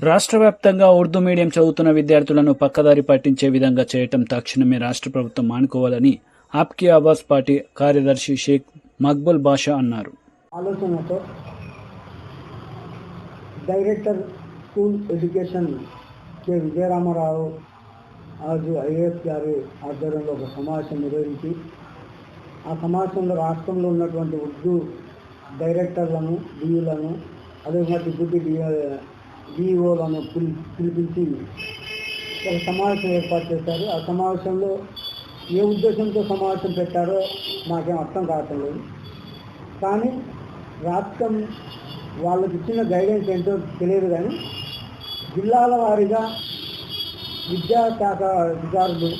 రాష్ట్ర వ్యాప్తంగా ఉర్దూ మీడియం చదువుతున్న విద్యార్థులను పక్కదారి పట్టించే విధంగా చేయటం తక్షణమే రాష్ట్ర ప్రభుత్వం మానుకోవాలని ఆప్కి ఆవాస్ పార్టీ కార్యదర్శి షేక్ మక్బుల్ బాషా అన్నారు. ఆలోచనతో director school education K. Vijayaramarao ఆజు IAS గారి ఆధ్వర్యంలో ఒక సమావేశం నిర్వహించి ఆ సమావేశంలో రాష్ట్రంలో ఉన్నటువంటి ఉర్దూ డైరెక్టర్లను డిఈలను అదేవిధంగా డిప్యూటీ డిఓలను పిలి పిలిపించి ఒక సమావేశం ఏర్పాటు చేశారు. ఆ సమావేశంలో ఏ ఉద్దేశంతో సమావేశం పెట్టారో నాకేం అర్థం కావటం లేదు. కానీ రాష్ట్రం వాళ్ళకి ఇచ్చిన గైడెన్స్ ఏంటో తెలియదు కానీ జిల్లాల వారీగా విద్యాశాఖ అధికారులు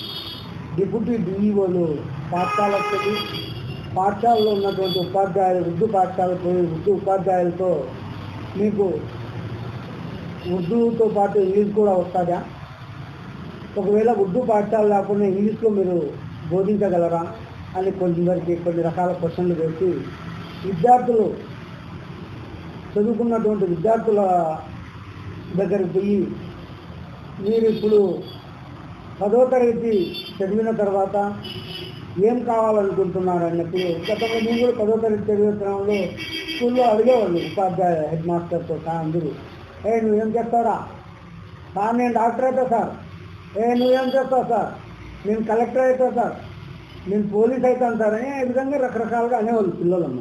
డిప్యూటీ డిఈఓలు పాఠశాలకు పాఠశాలలో ఉన్నటువంటి ఉపాధ్యాయులు ఉర్దూ పాఠశాలకు పోయి ఉర్దూ ఉపాధ్యాయులతో మీకు ఉర్దూతో పాటు ఇంగ్లీష్ కూడా వస్తుందా? ఒకవేళ ఉర్దూ పాఠశాల లేకుండా ఇంగ్లీష్లో మీరు బోధించగలరా? అని కొందరికి కొన్ని రకాల క్వశ్చన్లు వేసి విద్యార్థులు చదువుకున్నటువంటి విద్యార్థుల దగ్గరికి పోయి మీరు ఇప్పుడు పదో తరగతి చదివిన తర్వాత ఏం కావాలనుకుంటున్నారు అన్నప్పుడు గతంలో నేను కూడా పదో తరగతి చదివే క్రమంలో స్కూల్లో అడిగేవాళ్ళు ఉపాధ్యాయ హెడ్ మాస్టర్తో అందరూ. ఏ నువ్వేం చేస్తారా సార్ నేను డాక్టర్ అవుతా సార్. ఏ నువ్వేం చేస్తావు సార్? నేను కలెక్టర్ అవుతా సార్. నేను పోలీస్ అవుతాను సార్ అని ఈ విధంగా రకరకాలుగా అనేవాళ్ళు పిల్లలమ్మ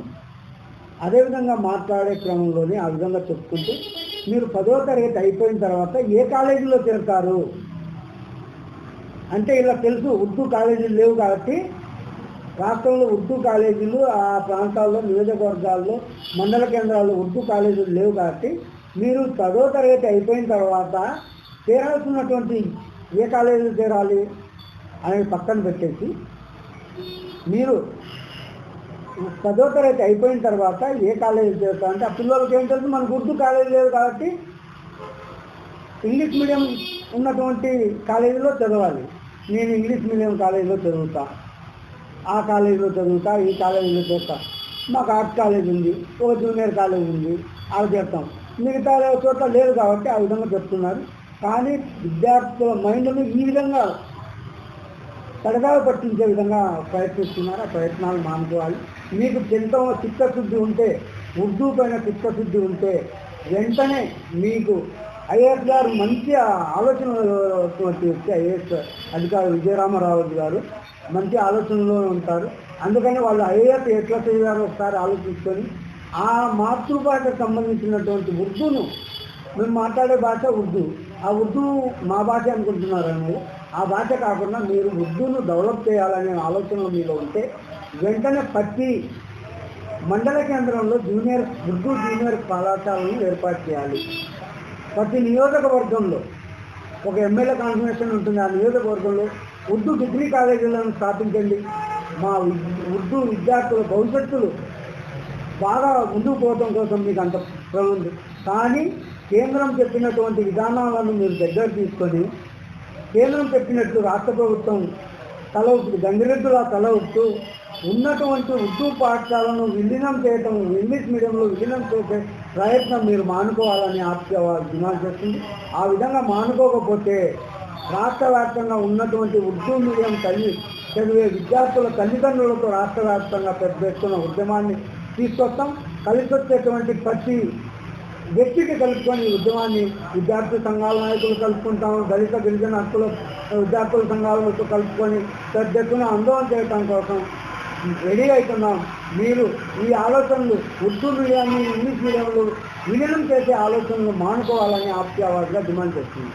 అదేవిధంగా మాట్లాడే క్రమంలోనే ఆ విధంగా చెప్పుకుంటూ మీరు పదో తరగతి అయిపోయిన తర్వాత ఏ కాలేజీలో చేరుతారు? అంటే ఇలా తెలుసు ఉర్దూ కాలేజీలు లేవు కాబట్టి రాష్ట్రంలో ఉర్దూ కాలేజీలు ఆ ప్రాంతాల్లో నియోజకవర్గాల్లో మండల కేంద్రాల్లో ఉర్దూ కాలేజీలు లేవు కాబట్టి మీరు పదో తరగతి అయిపోయిన తర్వాత చేరాల్సినటువంటి ఏ కాలేజీలు చేరాలి అనేది పక్కన పెట్టేసి మీరు పదో తరగతి అయిపోయిన తర్వాత ఏ కాలేజీ చేస్తా అంటే ఆ పిల్లలకి ఏం తెలుసు? మనకు గుర్తు కాలేజీ లేదు కాబట్టి ఇంగ్లీష్ మీడియం ఉన్నటువంటి కాలేజీలో చదవాలి. నేను ఇంగ్లీష్ మీడియం కాలేజీలో చదువుతా. ఆ కాలేజీలో చదువుతా ఈ కాలేజీలో చేస్తా. మాకు ఆర్ట్స్ కాలేజ్ ఉంది ఒక జూనియర్ కాలేజ్ ఉంది అవి చేస్తాం. మిగతా చోట్ల లేదు కాబట్టి ఆ విధంగా చెప్తున్నారు. కానీ విద్యార్థుల మైండ్ను ఈ విధంగా తడదాలు పట్టించే విధంగా ప్రయత్నిస్తున్నారు. ఆ ప్రయత్నాలు మానుకోవాలి. మీకు ఎంత చిత్తశుద్ధి ఉంటే ఉర్దూ పైన చిత్తశుద్ధి ఉంటే వెంటనే మీకు ఐఏఎస్ గారు మంచి ఆలోచన వచ్చి ఐఏఎస్ అధికారి విజయరామరావు గారు మంచి ఆలోచనలో ఉంటారు. అందుకని వాళ్ళు ఐఏఎస్ ఎట్లా చేయాలో ఒకసారి ఆలోచించుకొని ఆ మాతృభాషకు సంబంధించినటువంటి ఉర్దూను మేము మాట్లాడే భాష ఉర్దూ. ఆ ఉర్దూ మా భాష అనుకుంటున్నారు ఆ భాష కాకుండా మీరు ఉర్దూను డెవలప్ చేయాలనే ఆలోచనలు మీలో ఉంటే వెంటనే ప్రతి మండల కేంద్రంలో జూనియర్ ఉర్దూ జూనియర్ కళాశాలను ఏర్పాటు చేయాలి. ప్రతి నియోజకవర్గంలో ఒక ఎమ్మెల్యే కాన్ఫర్మేషన్ ఉంటుంది. ఆ నియోజకవర్గంలో ఉర్దూ డిగ్రీ కాలేజీలను స్థాపించండి. మా ఉర్దూ విద్యార్థుల భవిష్యత్తులు బాగా ముందుకు పోవటం కోసం మీకు అంత ఉంది. కానీ కేంద్రం చెప్పినటువంటి విధానాలను మీరు దగ్గర తీసుకొని కేంద్రం చెప్పినట్టు రాష్ట్ర ప్రభుత్వం తల ఊపుతూ గంగిరెద్దులా తల ఊపుతూ ఉన్నటువంటి ఉర్దూ పాఠశాలను విలీనం చేయటం ఇంగ్లీష్ మీడియంలో విలీనం చేసే ప్రయత్నం మీరు మానుకోవాలని ఆప్య డిమాండ్ చేస్తుంది. ఆ విధంగా మానుకోకపోతే రాష్ట్ర వ్యాప్తంగా ఉన్నటువంటి ఉర్దూ మీడియం తల్లి చదివే విద్యార్థుల తల్లిదండ్రులతో రాష్ట్ర వ్యాప్తంగా పెద్ద ఎత్తున ఉద్యమాన్ని తీసుకొస్తాం. కలిసి వచ్చేటువంటి ప్రతి వ్యక్తికి కలుపుకొని ఈ ఉద్యమాన్ని విద్యార్థి సంఘాల నాయకులు కలుపుకుంటాం. దళిత గిరిజన హక్కుల విద్యార్థుల సంఘాలతో కలుపుకొని పెద్ద ఎత్తున ఆందోళన చేయటం కోసం రెడీ అవుతున్నాం. మీరు ఈ ఆలోచనలు ఉర్దూ మీడియాన్ని ఇంగ్లీష్ మీడియంలో విలీనం చేసే ఆలోచనలు మానుకోవాలని ఆప్యావాదిగా డిమాండ్ చేస్తుంది